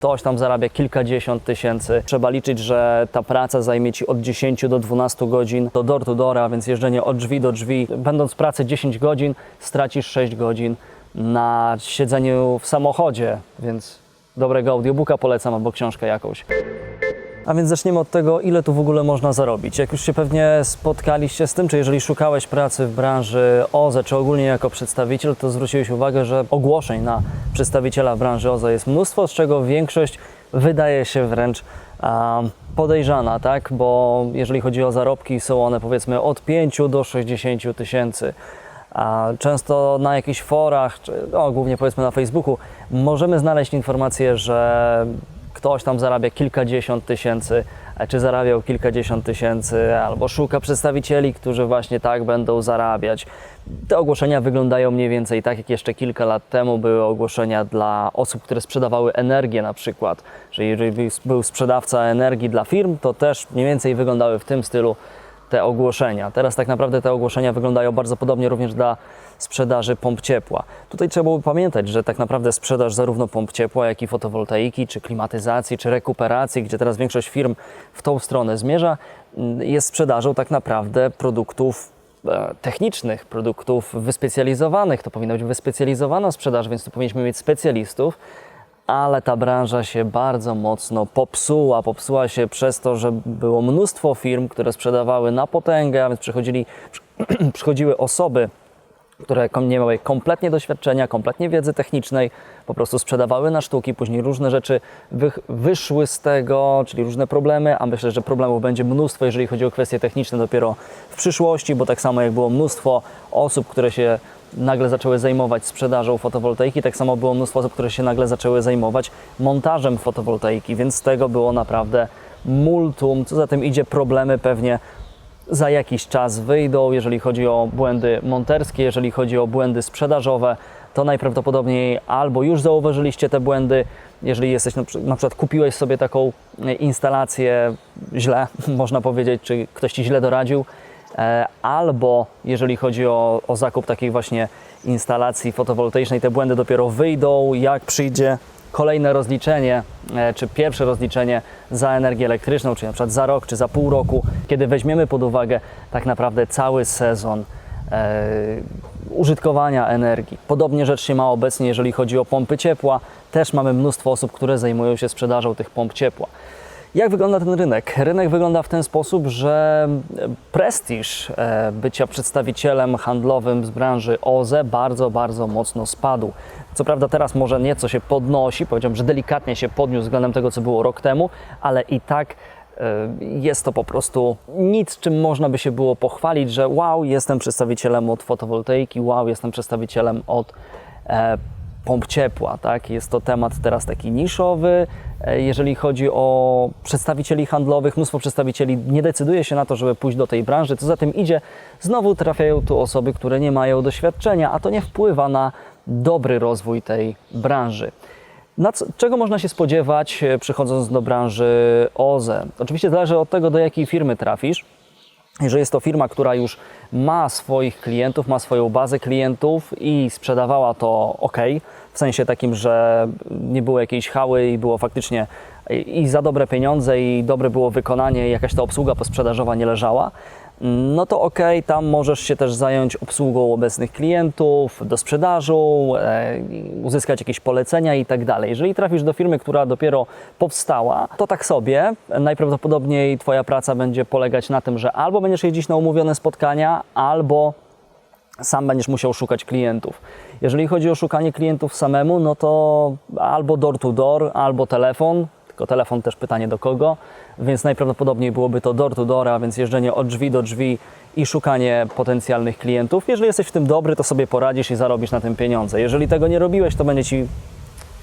Ktoś tam zarabia kilkadziesiąt tysięcy. Trzeba liczyć, że ta praca zajmie Ci od 10 do 12 godzin do door to door, a więc jeżdżenie od drzwi do drzwi. Będąc w pracy 10 godzin, stracisz 6 godzin na siedzeniu w samochodzie, więc dobrego audiobooka polecam albo książkę jakąś. A więc zaczniemy od tego, ile tu w ogóle można zarobić. Jak już się pewnie spotkaliście z tym, czy jeżeli szukałeś pracy w branży OZE, czy ogólnie jako przedstawiciel, to zwróciłeś uwagę, że ogłoszeń na przedstawiciela branży OZE jest mnóstwo, z czego większość wydaje się wręcz podejrzana, tak? Bo jeżeli chodzi o zarobki, są one powiedzmy od 5 do 60 tysięcy. Często na jakichś forach, czy no, głównie powiedzmy na Facebooku, możemy znaleźć informację, że ktoś tam zarabia kilkadziesiąt tysięcy, e, czy zarabiał kilkadziesiąt tysięcy, albo szuka przedstawicieli, którzy właśnie tak będą zarabiać. Te ogłoszenia wyglądają mniej więcej tak, jak jeszcze kilka lat temu były ogłoszenia dla osób, które sprzedawały energię na przykład. Że jeżeli był sprzedawca energii dla firm, to też mniej więcej wyglądały w tym stylu te ogłoszenia. Teraz tak naprawdę te ogłoszenia wyglądają bardzo podobnie również dla sprzedaży pomp ciepła. Tutaj trzeba by pamiętać, że tak naprawdę sprzedaż zarówno pomp ciepła, jak i fotowoltaiki, czy klimatyzacji, czy rekuperacji, gdzie teraz większość firm w tą stronę zmierza, mm, jest sprzedażą tak naprawdę produktów e, technicznych, produktów wyspecjalizowanych. To powinna być wyspecjalizowana sprzedaż, więc tu powinniśmy mieć specjalistów, ale ta branża się bardzo mocno popsuła. Popsuła się przez to, że było mnóstwo firm, które sprzedawały na potęgę, a więc przychodzili, przychodziły osoby, które nie miały kompletnie doświadczenia, kompletnie wiedzy technicznej, po prostu sprzedawały na sztuki, później różne rzeczy wyszły z tego, czyli różne problemy, a myślę, że problemów będzie mnóstwo, jeżeli chodzi o kwestie techniczne dopiero w przyszłości, bo tak samo jak było mnóstwo osób, które się nagle zaczęły zajmować sprzedażą fotowoltaiki, tak samo było mnóstwo osób, które się nagle zaczęły zajmować montażem fotowoltaiki, więc tego było naprawdę multum, co za tym idzie problemy pewnie za jakiś czas wyjdą, jeżeli chodzi o błędy monterskie, jeżeli chodzi o błędy sprzedażowe, to najprawdopodobniej albo już zauważyliście te błędy, jeżeli jesteś na, przy- na przykład kupiłeś sobie taką e, instalację źle, można powiedzieć, czy ktoś ci źle doradził, albo jeżeli chodzi o, o zakup takiej właśnie instalacji fotowoltaicznej, te błędy dopiero wyjdą, jak przyjdzie kolejne rozliczenie, e, czy pierwsze rozliczenie za energię elektryczną, czy na przykład za rok, czy za pół roku, kiedy weźmiemy pod uwagę tak naprawdę cały sezon e, użytkowania energii. Podobnie rzecz się ma obecnie, jeżeli chodzi o pompy ciepła. Też mamy mnóstwo osób, które zajmują się sprzedażą tych pomp ciepła. Jak wygląda ten rynek? Rynek wygląda w ten sposób, że prestiż e, bycia przedstawicielem handlowym z branży OZE bardzo, bardzo mocno spadł. Co prawda teraz może nieco się podnosi, powiedziałbym, że delikatnie się podniósł względem tego, co było rok temu, ale i tak e, jest to po prostu nic, czym można by się było pochwalić, że wow, jestem przedstawicielem od fotowoltaiki, wow, jestem przedstawicielem od e, pomp ciepła, tak? Jest to temat teraz taki niszowy. E, Jeżeli chodzi o przedstawicieli handlowych, mnóstwo przedstawicieli nie decyduje się na to, żeby pójść do tej branży. Co za tym idzie, znowu trafiają tu osoby, które nie mają doświadczenia, a to nie wpływa na dobry rozwój tej branży. Co, czego można się spodziewać, e, przychodząc do branży OZE? Oczywiście zależy od tego, do jakiej firmy trafisz. Jeżeli jest to firma, która już ma swoich klientów, ma swoją bazę klientów i sprzedawała to ok, sensie takim, że nie było jakiejś hały i było faktycznie i za dobre pieniądze i dobre było wykonanie, jakaś ta obsługa posprzedażowa nie leżała, no to ok, tam możesz się też zająć obsługą obecnych klientów, do sprzedażu, e, uzyskać jakieś polecenia i tak dalej. Jeżeli trafisz do firmy, która dopiero powstała, to tak sobie najprawdopodobniej Twoja praca będzie polegać na tym, że albo będziesz jeździć na umówione spotkania, albo sam będziesz musiał szukać klientów. Jeżeli chodzi o szukanie klientów samemu, no to albo door to door, albo telefon, tylko telefon też pytanie do kogo, więc najprawdopodobniej byłoby to door to door, a więc jeżdżenie od drzwi do drzwi i szukanie potencjalnych klientów. Jeżeli jesteś w tym dobry, to sobie poradzisz i zarobisz na tym pieniądze. Jeżeli tego nie robiłeś, to będzie Ci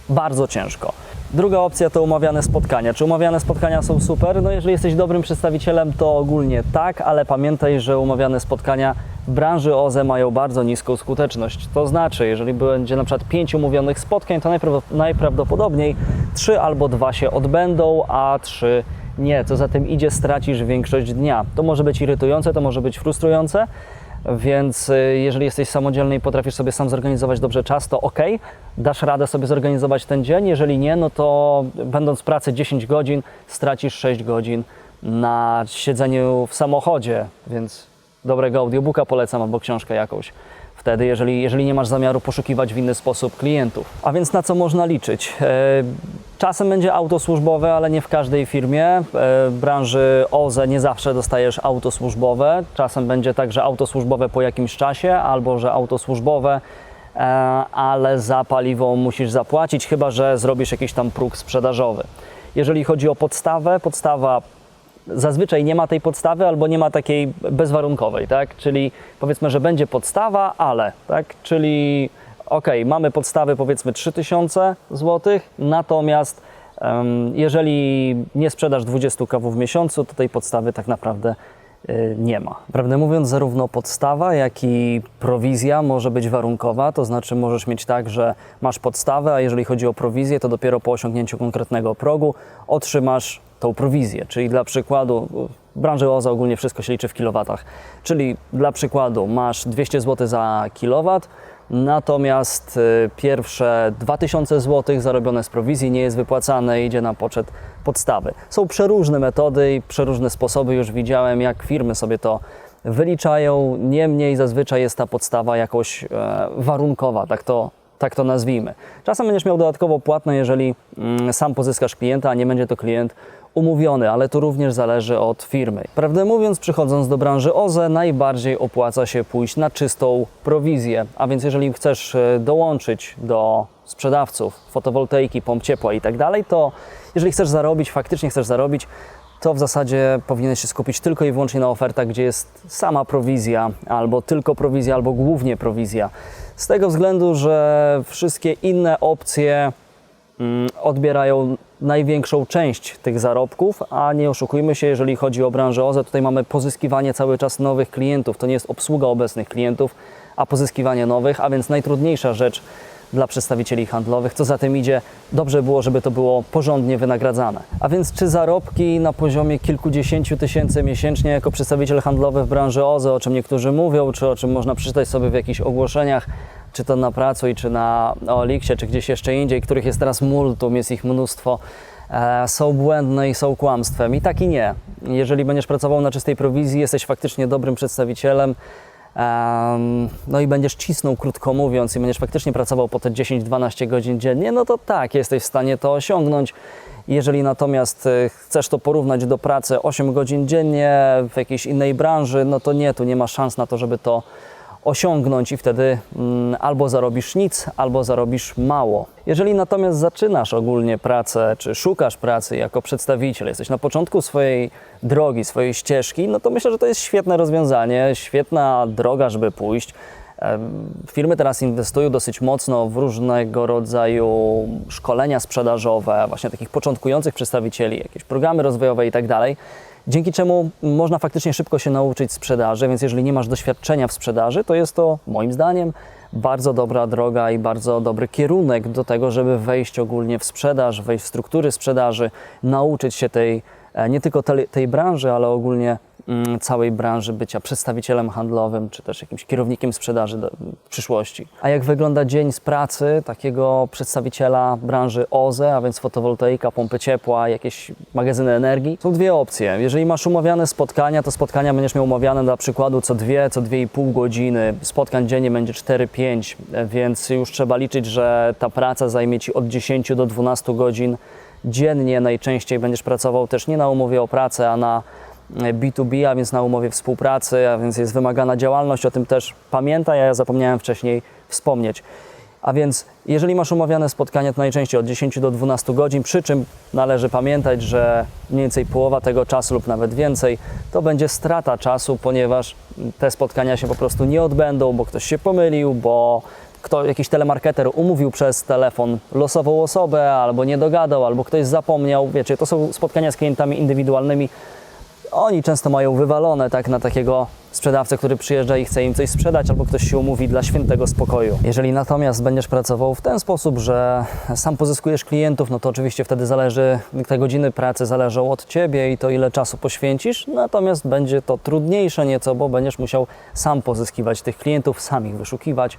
bardzo ciężko. Druga opcja to umawiane spotkania. Czy umawiane spotkania są super? No jeżeli jesteś dobrym przedstawicielem, to ogólnie tak, ale pamiętaj, że umawiane spotkania branży OZE mają bardzo niską skuteczność. To znaczy, jeżeli będzie na przykład pięć umówionych spotkań, to najpraw- najprawdopodobniej trzy albo dwa się odbędą, a trzy nie. Co za tym idzie, stracisz większość dnia. To może być irytujące, to może być frustrujące, Więc y, jeżeli jesteś samodzielny i potrafisz sobie sam zorganizować dobrze czas, to ok, dasz radę sobie zorganizować ten dzień. Jeżeli nie, no to będąc w pracy 10 godzin, stracisz 6 godzin na siedzeniu w samochodzie, więc dobrego audiobooka polecam albo książkę jakąś. Wtedy, jeżeli, jeżeli nie masz zamiaru poszukiwać w inny sposób klientów. A więc na co można liczyć? E, Czasem będzie auto służbowe, ale nie w każdej firmie. E, W branży OZE nie zawsze dostajesz auto służbowe. Czasem będzie tak, że auto służbowe po jakimś czasie, albo że auto służbowe, e, ale za paliwo musisz zapłacić, chyba że zrobisz jakiś tam próg sprzedażowy. Jeżeli chodzi o podstawę, podstawa zazwyczaj nie ma tej podstawy albo nie ma takiej bezwarunkowej, tak? Czyli powiedzmy, że będzie podstawa, ale, tak? Czyli ok, mamy podstawy powiedzmy 3000 zł, natomiast em, jeżeli nie sprzedasz 20 kawów w miesiącu, to tej podstawy tak naprawdę y, nie ma. Prawdę mówiąc, zarówno podstawa, jak i prowizja może być warunkowa, to znaczy możesz mieć tak, że masz podstawę, a jeżeli chodzi o prowizję, to dopiero po osiągnięciu konkretnego progu otrzymasz tą prowizję. Czyli dla przykładu, w branży OZA ogólnie wszystko się liczy w kilowatach, czyli dla przykładu masz 200 zł za kilowat, natomiast y, pierwsze 2000 zł zarobione z prowizji nie jest wypłacane, idzie na poczet podstawy. Są przeróżne metody i przeróżne sposoby, już widziałem jak firmy sobie to wyliczają, niemniej zazwyczaj jest ta podstawa jakoś e, warunkowa, tak to, tak to nazwijmy. Czasem będziesz miał dodatkowo płatne, jeżeli mm, sam pozyskasz klienta, a nie będzie to klient umówiony, ale to również zależy od firmy. Prawdę mówiąc, przychodząc do branży OZE, najbardziej opłaca się pójść na czystą prowizję. A więc jeżeli chcesz e, dołączyć do sprzedawców fotowoltaiki, pomp ciepła i tak dalej, to jeżeli chcesz zarobić, faktycznie chcesz zarobić, to w zasadzie powinieneś się skupić tylko i wyłącznie na ofertach, gdzie jest sama prowizja, albo tylko prowizja, albo głównie prowizja. Z tego względu, że wszystkie inne opcje odbierają największą część tych zarobków, a nie oszukujmy się, jeżeli chodzi o branżę OZE, tutaj mamy pozyskiwanie cały czas nowych klientów. To nie jest obsługa obecnych klientów, a pozyskiwanie nowych, a więc najtrudniejsza rzecz dla przedstawicieli handlowych. Co za tym idzie, dobrze było, żeby to było porządnie wynagradzane. A więc czy zarobki na poziomie kilkudziesięciu tysięcy miesięcznie jako przedstawiciel handlowy w branży OZE, o czym niektórzy mówią, czy o czym można przeczytać sobie w jakichś ogłoszeniach, czy to na Pracuj, czy na Oliksie, czy gdzieś jeszcze indziej, których jest teraz multum, jest ich mnóstwo, e, są błędne i są kłamstwem. I tak i nie. Jeżeli będziesz pracował na czystej prowizji, jesteś faktycznie dobrym przedstawicielem, em, no i będziesz cisnął, krótko mówiąc, i będziesz faktycznie pracował po te 10-12 godzin dziennie, no to tak, jesteś w stanie to osiągnąć. Jeżeli natomiast y, chcesz to porównać do pracy 8 godzin dziennie w jakiejś innej branży, no to nie, tu nie ma szans na to, żeby to osiągnąć i wtedy mm, albo zarobisz nic, albo zarobisz mało. Jeżeli natomiast zaczynasz ogólnie pracę, czy szukasz pracy jako przedstawiciel, jesteś na początku swojej drogi, swojej ścieżki, no to myślę, że to jest świetne rozwiązanie, świetna droga, żeby pójść. Firmy teraz inwestują dosyć mocno w różnego rodzaju szkolenia sprzedażowe, właśnie takich początkujących przedstawicieli, jakieś programy rozwojowe i tak dzięki czemu można faktycznie szybko się nauczyć sprzedaży, więc jeżeli nie masz doświadczenia w sprzedaży, to jest to moim zdaniem bardzo dobra droga i bardzo dobry kierunek do tego, żeby wejść ogólnie w sprzedaż, wejść w struktury sprzedaży, nauczyć się tej e, nie tylko tej, branży, ale ogólnie całej branży bycia przedstawicielem handlowym, czy też jakimś kierownikiem sprzedaży w przyszłości. A jak wygląda dzień z pracy takiego przedstawiciela branży OZE, a więc fotowoltaika, pompy ciepła, jakieś magazyny energii? Są dwie opcje. Jeżeli masz umawiane spotkania, to spotkania będziesz miał umawiane dla przykładu co dwie, co dwie i pół godziny. Spotkań dziennie będzie 4-5, więc już trzeba liczyć, że ta praca zajmie Ci od 10 do 12 godzin dziennie najczęściej będziesz pracował też nie na umowie o pracę, a na B2B, a więc na umowie współpracy, a więc jest wymagana działalność, o tym też pamiętaj, a ja zapomniałem wcześniej wspomnieć. A więc jeżeli masz umawiane spotkania, to najczęściej od 10 do 12 godzin, przy czym należy pamiętać, że mniej więcej połowa tego czasu lub nawet więcej to będzie strata czasu, ponieważ te spotkania się po prostu nie odbędą, bo ktoś się pomylił, bo kto, jakiś telemarketer umówił przez telefon losową osobę, albo nie dogadał, albo ktoś zapomniał. Wiecie, to są spotkania z klientami indywidualnymi. Oni często mają wywalone tak na takiego sprzedawcę, który przyjeżdża i chce im coś sprzedać, albo ktoś się umówi dla świętego spokoju. Jeżeli natomiast będziesz pracował w ten sposób, że sam pozyskujesz klientów, no to oczywiście wtedy zależy, te godziny pracy zależą od Ciebie i to ile czasu poświęcisz, natomiast będzie to trudniejsze nieco, bo będziesz musiał sam pozyskiwać tych klientów, sam ich wyszukiwać,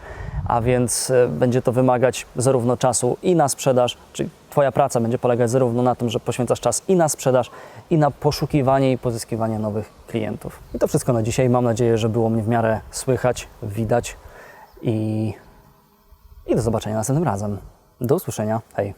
a więc e, będzie to wymagać zarówno czasu i na sprzedaż, czyli Twoja praca będzie polegać zarówno na tym, że poświęcasz czas i na sprzedaż, i na poszukiwanie i pozyskiwanie nowych klientów. I to wszystko na dzisiaj. Mam nadzieję, że było mnie w miarę słychać, widać i, i do zobaczenia następnym razem. Do usłyszenia. Hej.